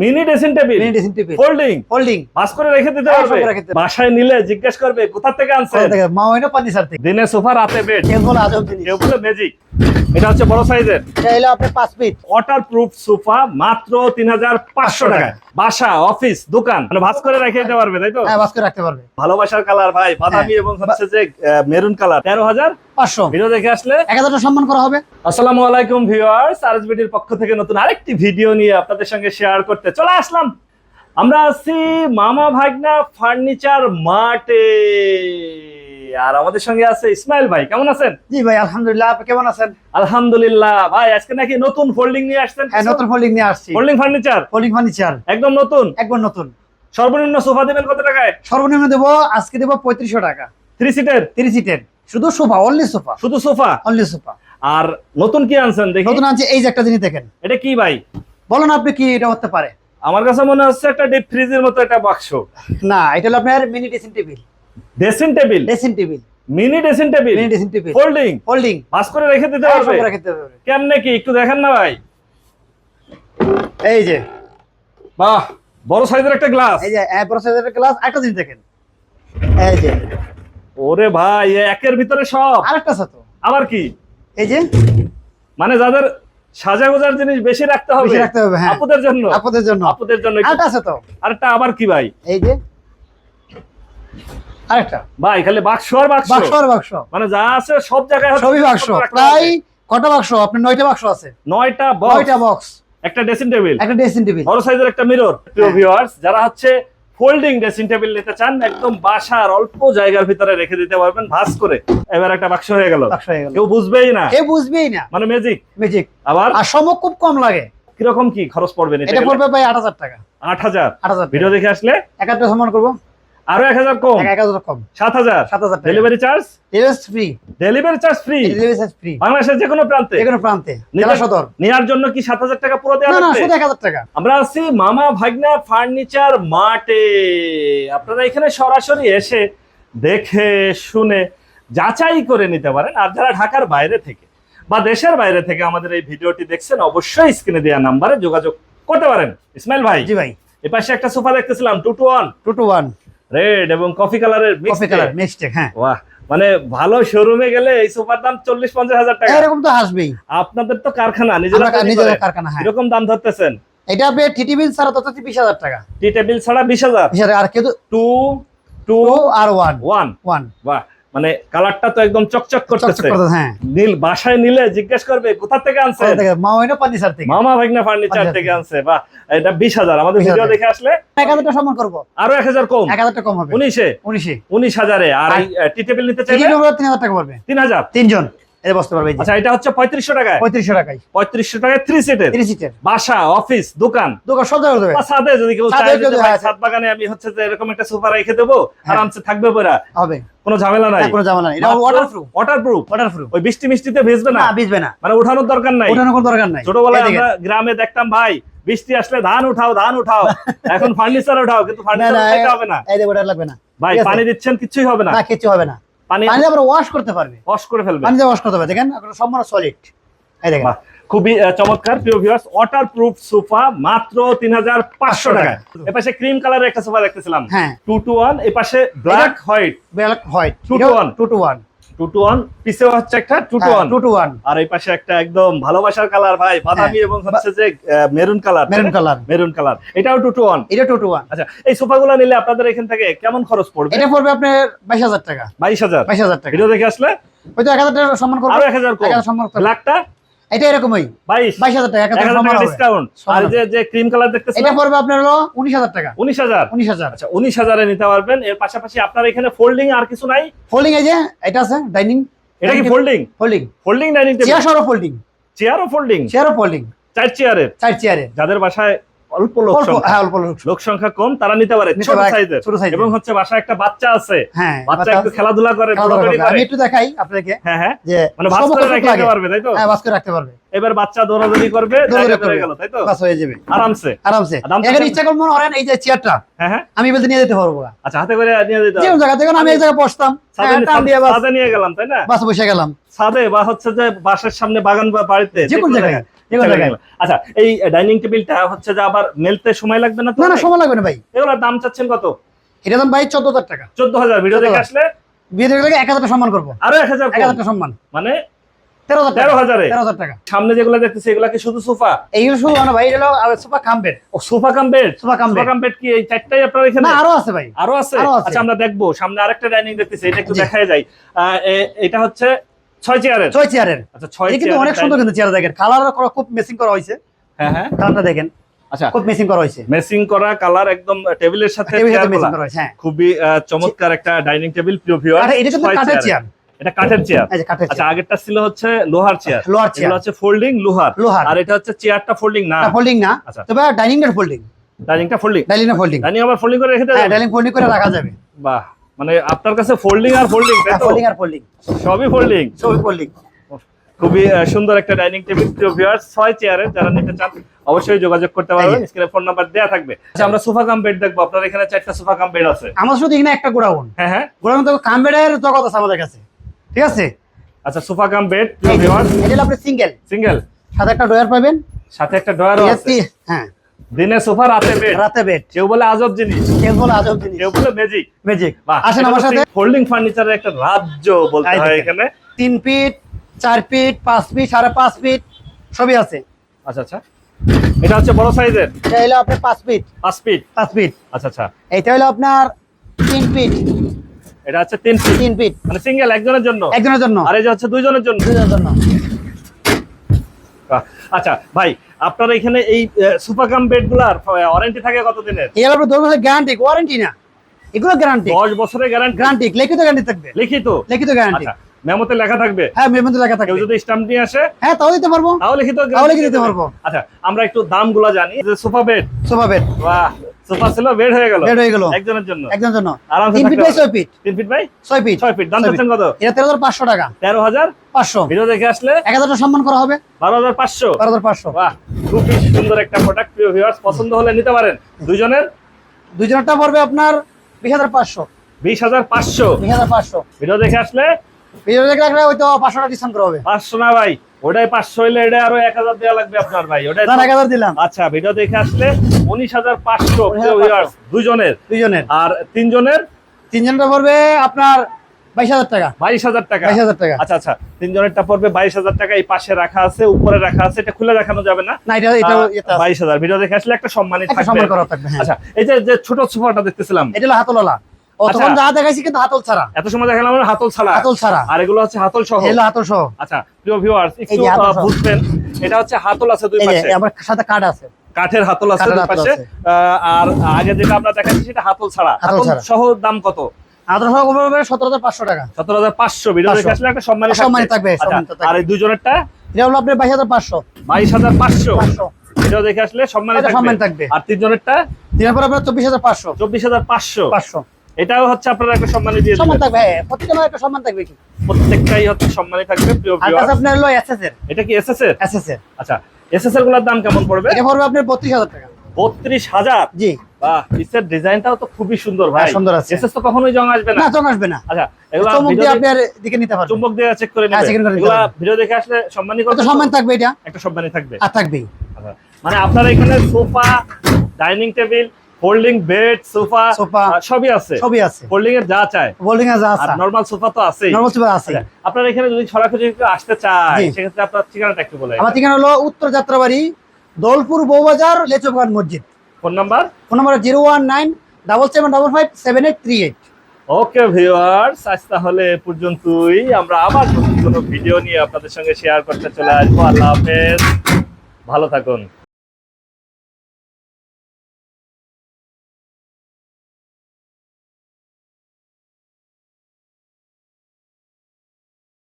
Mini dressing table mini dressing table folding holding pass করে রেখে দিতে পারবে। বাসায় নিলে জিজ্ঞেস করবে কোথা থেকে আনছেন? মা হইনা ফার্নিচার থেকে। দিনে সোফা রাতে বেড এগুলো আজব জিনিস। বলে ম্যাজিক এটা হচ্ছে বড় সাইজের। এটা হলো আপনার পাঁচ ফিট ওয়াটার প্রুফ সোফা মাত্র তিন হাজার পাঁচশো টাকায় বাসা অফিস দোকান মানে ভাস করে রেখে দিতে পারবে তাই তো? হ্যাঁ করে রাখতে পারবে। ভালোবাসার কালার ভাই বাদামি এবং হচ্ছে যে মেরুন কালার তেরো হাজার? পাঁচশো। ভিডিও দেখে আসলে? এক হাজার টাকা সম্মান করা হবে। আসসালামু আলাইকুম ভিউয়ার্স আরএসবিটির পক্ষ থেকে নতুন আরেকটি ভিডিও নিয়ে আপনাদের সঙ্গে শেয়ার করতে চলে আসলাম। আমরা আছি মামা ভাগনা ফার্নিচার মার্টে। আর আমাদের সঙ্গে আছে ইসমাইল ভাই কেমন আছেন? জি ভাই আলহামদুলিল্লাহ আপনি কেমন আছেন? আলহামদুলিল্লাহ। ভাই আজকে নাকি নতুন ফোল্ডিং নিয়ে আসছেন? হ্যাঁ নতুন হোল্ডিং নিয়ে আসছি। ফোল্ডিং ফার্নিচার হোল্ডিং ফার্নিচার একদম নতুন? একবার নতুন। সর্বনিম্ন সোফা দেবেন কত টাকায়? সর্বনিম্ন দেবো আজকে দেবো পঁয়ত্রিশশো টাকা। থ্রি সিটের তিরিশ সিটের শুধু সোফা অনলি সোফা। শুধু সোফা? Only sofa. আর নতুন কি আনছেন দেখি? নতুন আছে এই যে একটা জিনিস দেখেন। এটা কি ভাই? বলুন আপনি কি এটা হতে পারে? আমার কাছে মনে হচ্ছে একটা ডিপ ফ্রিজের মতো একটা বাক্স না এটা হলো আপনার mini dressing table dressing table dressing table mini dressing table mini dressing table folding holding ভাস করে রেখে দিতে পারবে রাখতে পারবে কেমনে কি? একটু দেখেন না ভাই? এই যে। বাহ বড় সাইজের একটা গ্লাস এই যে প্রসেসরের ক্লাস একটা জিনিস দেখেন। এই যে। ওরে ভাই একের ভিতরে সব। আরেকটা তো। আবার কি? এই যে। মানে যাদের সাজা গোজার জিনিস বেশি রাখতে হবে বেশি রাখতে হবে, হ্যাঁ। আপুদের জন্য। আপনাদের জন্য। আপুদের জন্য একটু- আরেকটা আছে তো। আরেকটা আবার কি ভাই? এই যে। আরেকটা। ভাই খালি বাক্স আর বাক্স। বাক্স আর বাক্স। মানে যা আছে সব জায়গায় সবই বাক্স। প্রায় কটা বাক্স? আপনার নয়টা বাক্স আছে? নয়টা বক্স নয়টা বক্স একটা ড্রেসিং টেবিল একটা ড্রেসিং টেবিল বড় সাইজের একটা মিরর প্রিয়। ভিউয়ার্স যারা হচ্ছে ফোল্ডিং ড্রেসিং টেবিল নিতে চান একদম বাসার অল্প জায়গার ভিতরে রেখে দিতে পারবেন ভাস করে। এবার একটা বাক্স হয়ে গেল। হয়ে কেউ বুঝবেই না। কেউ বুঝবেই না। মানে ম্যাজিক ম্যাজিক আবার? আর সময় খুব কম লাগে। কীরকম কি খরচ পড়বে এটা পড়বে ভাই আট হাজার টাকা। আট হাজার। আট হাজার ভিডিও দেখে আসলে? এক হাজার সম্মান করব। আরও এক হাজার কম। এক হাজার কম। সাত হাজার। সাত হাজার delivery charge delivery free delivery charge free delivery charge free বাংলাদেশের যে কোনো প্রান্তে? যে কোনো প্রান্তে। নিতে- জেলা সদর। নেওয়ার জন্য কি সাত হাজার টাকা পুরো দেওয়া না না শুধু এক হাজার টাকা। আমরা আছি মামা ভাগনা ফার্নিচার মার্টে আপনারা এখানে সরাসরি এসে দেখে শুনে যাচাই করে নিতে পারেন। আর যারা ঢাকার বাইরে থেকে বা দেশের বাইরে থেকে আমাদের এই ভিডিওটি দেখছেন অবশ্যই স্ক্রিনে দেওয়া নাম্বারে যোগাযোগ করতে পারেন। ইসমাইল ভাই জি ভাই। এ পাশে একটা সোফা দেখতেছিলাম two two one two two one red এবং কফি কালারের কফি কালার মিক্সটেক হ্যাঁ। বাহ মানে ভালো শোরুমে গেলে এই সোফার দাম চল্লিশ পঞ্চাশ হাজার টাকা। এরকম তো আসবেই। আপনাদের তো কারখানা নিজেরা। কারখানা হ্যাঁ। এরকম দাম ধরতেছেন? এটা আপনি টি টেবিল ছাড়া তত বিশ হাজার টাকা। টি টেবিল ছাড়া বিশ হাজার? আর কিন্তু টু টু আর ওয়ান ওয়ান ওয়ান বাহ। মানে কালারটা তো একদম চকচক করতেছে। হ্যাঁ। নীল বাসায় নিলে জিজ্ঞেস করবে কোথা থেকে আনছে মামা ভাগনা ফার্নিচার থেকে। আনছে বা এটা বিশ হাজার। আমাদের ভিডিও দেখে আসলে এক করব। আরও এক হাজার কম। এক হাজার কম হবে। উনিশে? উনিশে। উনিশ হাজারে। আর টি টেবিল নিতে টিটি তিন হাজার টাকা পড়বে। তিন হাজার। তিনজন। এটা বসতে পারবে আচ্ছা এটা হচ্ছে পঁয়ত্রিশশো টাকায়। পঁয়ত্রিশশো টাকায়। পঁয়ত্রিশশো টাকায় থ্রি সিটের তিরিশ সিটের বাসা অফিস দোকান। দোকান সব জায়গায় দেবে। বা যদি কেউ চায় যে যদি ভাই। ছাদ বাগানে আমি হচ্ছে যে এরকম একটা সোফা রেখে দেবো। আরামসে থাকবে পরা হবে। কোনো ঝামেলা নাই। কোনো ঝামেলা নেই। এটা waterproof waterproof waterproof ওই বৃষ্টি মিষ্টিতে ভেজবে না? না ভিজবে না। মানে উঠানোর দরকার নাই। ওঠানোর কোনো দরকার নাই। ছোটবেলায় আমরা গ্রামে দেখতাম ভাই বৃষ্টি আসলে ধান উঠাও ধান উঠাও। এখন ফার্নিচার উঠাও কিন্তু ফার্নিচার হবে না। এই দেখো লাগবে না। ভাই পানি দিচ্ছেন কিছুই হবে না। না কিছু হবে না। পানি আবার ওয়াশ করতে পারবে। ওয়াশ করে ফেলবে। পানি ওয়াশ করতে পারবে দেখেন এখন সম্পূর্ণ সলিড এই দেখেন। খুবই চমৎকার। প্রিয় ভিউয়ার্স সোফা মাত্র তিন হাজার পাঁচশো টাকা। এপাশে ক্রিম কালারের একটা সোফা দেখতেছিলাম। হ্যাঁ। টু টু ওয়ান এপাশে black white black white Two two one. Two two one two two one পিছেও হচ্ছে একটা two two one two two one আর এই পাশে একটা একদম ভালোবাসার কালার ভাই। বাদামি এবং হচ্ছে যে maroon colour maroon colour maroon colour এটাও টু টু ওয়ান এটা টু টু ওয়ান আচ্ছা এই সোফাগুলো নিলে আপনাদের এখান থেকে কেমন খরচ পড়বে? এটা পড়বে আপনার বাইশ হাজার টাকা। বাইশ হাজার? বাইশ হাজার টাকা। ভিডিও দেখে আসলে? ওই এক হাজার টাকা সম্মান করব। এক হাজার ব্ল্যাকটা? এটা এরকমই বাইশ। বাইশ হাজার টাকা। ডিসকাউন্ট আর যে যে ক্রিম কালার দেখতেছেন? এটা পড়বে আপনার হলো উনিশ হাজার টাকা। উনিশ হাজার? আচ্ছা নিতে পারবেন। এর পাশাপাশি আপনার এখানে ফোল্ডিং আর কিছু নাই? ফোল্ডিং এই যে এটা আছে ডাইনিং এটা কি folding folding folding dining table chair সরো ফোল্ডিং চেয়ারও ফোল্ডিং চেয়ারও ফোল্ডিং চার চেয়ারের চার চেয়ারে যাদের বাসায় অল্প লোক হ্যাঁ অল্প লোক লোক সংখ্যা কম তারা নিতে পারে ছোট সাইজের ছোট সাইজের। এবং হচ্ছে বাসায় একটা বাচ্চা আছে। হ্যাঁ বাচ্চা বাচ্চা একটু খেলাধুলা করে আমি একটু দেখাই আপনাদেরকে হ্যাঁ হ্যাঁ। যে মানে ভাস করে রেখে পারবে তাই তো? হ্যাঁ বাস করে রাখতে পারবে। এবার বাচ্চা দৌড়াদৌড়ি করবে হয়ে গেল তাই তো? বাস হয়ে যাবে। আরামসে। এখানে। ইচ্ছা করব না করেন এই যে চেয়ারটা হ্যাঁ হ্যাঁ। আমি বলতে নিয়ে যেতে পারব আচ্ছা হাতে করে নিয়ে দিতে যে জায়গা থেকে আমি এই জায়গায় বসতাম। ছাদে নিয়ে গেলাম তাই না? বাসে বসে গেলাম। সাদে বা হচ্ছে যে বাসার সামনে বাগান বা বাড়িতে যে কোনো জায়গায়। আচ্ছা এই ডাইনিং টেবিলটা হচ্ছে যে আবার মেলতে সময় লাগবে না না সময় লাগবে না ভাই। এগুলোর দাম চাচ্ছেন কত? এটা দাম ভাই চোদ্দ হাজার টাকা। চোদ্দ হাজার ভিডিও দেখে আসলে? বিয়ে দেখে এক হাজার টাকা সম্মান করব। আরও এক হাজার এক হাজার টাকা সম্মান। মানে? সামনে যেগুলো দেখতেছি এগুলা কি শুধু সোফা? এইগুলো শুধু না ভাই এটা হলো সুপার কাম্পেট ও sofa cum bed? Sofa cum bed. Cum bed কি এই চারটাই আপনার এখানে? আরও আছে ভাই। আরও আছে? আচ্ছা আমরা দেখব। সামনে আরেকটা ডাইনিং দেখতেছি এটা একটু জি। দেখাই যায় আহ, এটা হচ্ছে ছয় চেয়ারের? ছয় চেয়ারের। আচ্ছা ছয় কিন্তু অনেক সুন্দর কিন্তু চেয়ার দেখেন। কালার করা খুব মেসিং করা হয়েছে। হ্যাঁ হ্যাঁ। কালারটা দেখেন। আচ্ছা। খুব মেসিং করা হয়েছে। মেসিং করা কালার একদম টেবিলের সাথে চেয়ার করা হ্যাঁ। খুবই চমৎকার একটা ডাইনিং টেবিল প্রিয় ভিউয়ার আর এটা কিন্তু কাঠের চেয়ার এটা কাঠের চেয়ার আচ্ছা আগেরটা ছিল হচ্ছে লোহার চেয়ার লোহার চেয়ার হচ্ছে ফোল্ডিং লোহার। লোহার। আর এটা হচ্ছে চেয়ারটা ফোল্ডিং না। ফোল্ডিং না। আচ্ছা। তবে ডাইনিং এর ফোল্ডিং ডাইনিংটা ফোল্ডিং ডাইনিং ফোল্ডিং ডাইনিং আবার ফোল্ডিং করে রেখে হ্যাঁ ডাইনিং ফোল্ডিং করে রাখা যাবে। বাহ। মানে আপনার কাছে ফোল্ডিং আর ফোল্ডিং তাই তো? ফোল্ডিং আর ফোল্ডিং সবই ফোল্ডিং সবই ফোল্ডিং খুবই সুন্দর একটা ডাইনিং টেবিল প্রিয় ভিউয়ার্স ছয় চেয়ারের যারা নিতে চান অবশ্যই যোগাযোগ করতে পারবেন। স্ক্রিনে ফোন নাম্বার দেওয়া থাকবে। আচ্ছা আমরা সোফা কাম বেড দেখব। আপনার এখানে চারটা সোফা কাম বেড আছে। আমার শুধু এখানে একটা গোডাউন। হ্যাঁ হ্যাঁ। গোডাউন তো কামবেডের জগৎ আছে আমাদের কাছে। ঠিক আছে? আচ্ছা সোফা কাম বেড প্রিয় ভিউয়ার্স এটা আপনি সিঙ্গেল সিঙ্গেল সাথে একটা ডয়ার পাবেন। সাথে একটা ডয়ারও আছে? হ্যাঁ। দিনে সোফা রাতে বেড রাতে বেড কেউ বলে আজব জিনিস। কেউ বলে আজব জিনিস। কেউ বলে ম্যাজিক ম্যাজিক আসেন আমার সাথে। ফোল্ডিং ফার্নিচারের একটা রাজ্য বলতে হয় এখানে। তিন ফিট চার ফিট পাঁচ ফিট সাড়ে পাঁচ ফিট সবই আছে। আচ্ছা আচ্ছা। এটা হচ্ছে বড় সাইজের? এটা হলো আপনার পাঁচ ফিট পাঁচ ফিট পাঁচ ফিট আচ্ছা আচ্ছা। এটা হলো আপনার তিন ফিট এটা হচ্ছে তিন ফিট তিন ফিট মানে সিঙ্গেল একজনের জন্য? একজনের জন্য। আর এই যে হচ্ছে দুইজনের জন্য? দুজনের জন্য। আচ্ছা ভাই আপনার এখানে এই সুপার কাম বেডগুলার ওয়ারেন্টি থাকে কতদিনের? হলো আপনার দশ বছর গ্যারান্টি ওয়ারেন্টি না। এগুলো গ্যারান্টি দশ বছরের গ্যারান্টি গ্যারান্টি লিখিত গ্যারান্টি থাকবে। লিখিত? লিখিত গ্যারান্টি আচ্ছা মেমোতে লেখা থাকবে? হ্যাঁ মেমোতে লেখা থাকবে। যদি স্ট্যাম্প নিয়ে আসে? হ্যাঁ তাও দিতে পারব। তাও লিখিত তাও লিখে দিতে পারব। আচ্ছা আমরা একটু দামগুলো জানি যে সোফা বেড সোফা বেড বাহ। সোফা ছিল বেড হয়ে গেল। বেড হয়ে গেল। একজনের জন্য। একজনের জন্য। আরামসে feet by feet. Feet by feet. Feet. দাম ছয় চাচ্ছেন কত? এটা তেরো হাজার পাঁচশো টাকা। তেরো হাজার? পাঁচশো। ভিডিও দেখে আসলে এক হাজার টাকা সম্মান করা হবে। বারো হাজার পাঁচশো। বারো হাজার পাঁচশো। বাহ খুবই সুন্দর একটা প্রোডাক্ট প্রিয় ভিউয়ার্স পছন্দ হলে নিতে পারেন। দুইজনের? দুজনেরটা পড়বে আপনার বিশ হাজার পাঁচশো। বিশ হাজার পাঁচশো। বিশ হাজার পাঁচশো। ভিডিও দেখে আসলে? ভিডিও দেখে রাখলে হয়তো পাঁচশো টাকা ডিসকাউন্ট করা হবে। পাঁচশো না ভাই ওটাই পাঁচশো হইলে এটা আরও এক হাজার দেওয়া লাগবে আপনার ভাই ওটাই না এক হাজার দিলাম। আচ্ছা ভিডিও দেখে আসলে উনিশ হাজার পাঁচশো 19,500 দুজনের দুজনের আর তিনজনের? তিনজনটা পড়বে আপনার বাইশ হাজার টাকা। বাইশ হাজার টাকা। বাইশ হাজার টাকা। আচ্ছা আচ্ছা তিনজনেরটা পড়বে বাইশ হাজার টাকা। এই পাশে রাখা আছে উপরে রাখা আছে এটা খুলে দেখানো যাবে না? না এটা বাইশ হাজার। ভিডিও দেখে আসলে একটা সম্মানিত সম্মান করা থাকবে হ্যাঁ। আচ্ছা এই যে ছোট সোফাটা দেখতেছিলাম। এটা হলো হাতলওয়ালা। আচ্ছা। তখন যা দেখাইছি কিন্তু হাতল ছাড়া। এত সময় দেখালাম আমরা হাতল ছাড়া। হাতল ছাড়া। আর এগুলো হচ্ছে হাতল সহ। হাতল সহ। আচ্ছা প্রিয় ভিউয়ার্স একটু। বুঝবেন এটা হচ্ছে হাতল আছে দুই পাশে। সাথে কার্ড আছে। কাঠের হাতল আছে পাশে। আর আগে যেটা আমরা দেখাচ্ছি সেটা হাতল ছাড়া। হাতল সহ দাম কত? সতেরো হাজার পাঁচশো টাকা। সতেরো হাজার পাঁচশো। ভিডিও দেখে আসলে একটা সম্মানী সম্মানী থাকবে, আচ্ছা, সম্মানিত আর এই দুজনেরটা? এটা হলো আপনার বাইশ হাজার পাঁচশো। বাইশ হাজার পাঁচশো। পাঁচশো। দেখে আসলে সম্মানী থাকবে। থাকবে। আর তিনজনেরটা? দিনের পর আপনার চব্বিশ হাজার পাঁচশো। চব্বিশ হাজার পাঁচশো। পাঁচশো। এটাও হচ্ছে আপনারা একটা সম্মানী দিয়ে সম্মান থাকবে হ্যাঁ প্রত্যেকটা একটা সম্মান থাকবে কি? প্রত্যেকটাই হচ্ছে সম্মানী থাকবে প্রিয় ভিউয়ার আপনার হলো এসএস এর। এটা কি এসএস এর এসএস এর। আচ্ছা এসএস এরগুলোর দাম কেমন পড়বে? এটা পড়বে আপনার বত্রিশ হাজার টাকা। বত্রিশ হাজার? জি। বাহ পিসের ডিজাইনটাও তো খুবই সুন্দর ভাই। হ্যাঁ, সুন্দর আছে। এসএস তো কখনোই জং আসবে না? না জং আসবে না। আচ্ছা এগুলো চুম্বক দিয়ে আপনি আর দিকে নিতে পারবেন। চুম্বক দিয়ে চেক করে নেবেন। এগুলো। ভিডিও দেখে আসলে সম্মানই করতে সম্মান থাকবে এটা? একটা সম্মানই থাকবে। আর থাকবেই। আচ্ছা, মানে আপনার এখানে sofa dining table folding bed sofa sofa. সবই আছে। সবই আছে। ফোল্ডিং এর যা চায়। বোল্ডিং এ যা আছে। নরমাল সোফা তো আছেই। নরমাল সুপার আছে। আচ্ছা, আপনার এখানে যদি সরাসরি আসতে চায় সেক্ষেত্রে আপনার ঠিকানাটা একটু বলে আমার ঠিকানা হলো উত্তর যাত্রাবাড়ি দোলপুর বউবাজার লেচুবাগান মসজিদ। Phone number phone number zero one nine double seven double five seven eight three eight okay viewers আজ তাহলে পর্যন্তই। আমরা আবার নতুন কোনো ভিডিও নিয়ে আপনাদের সঙ্গে শেয়ার করতে চলে আসব। আল্লাহ হাফেজ। ভালো থাকুন।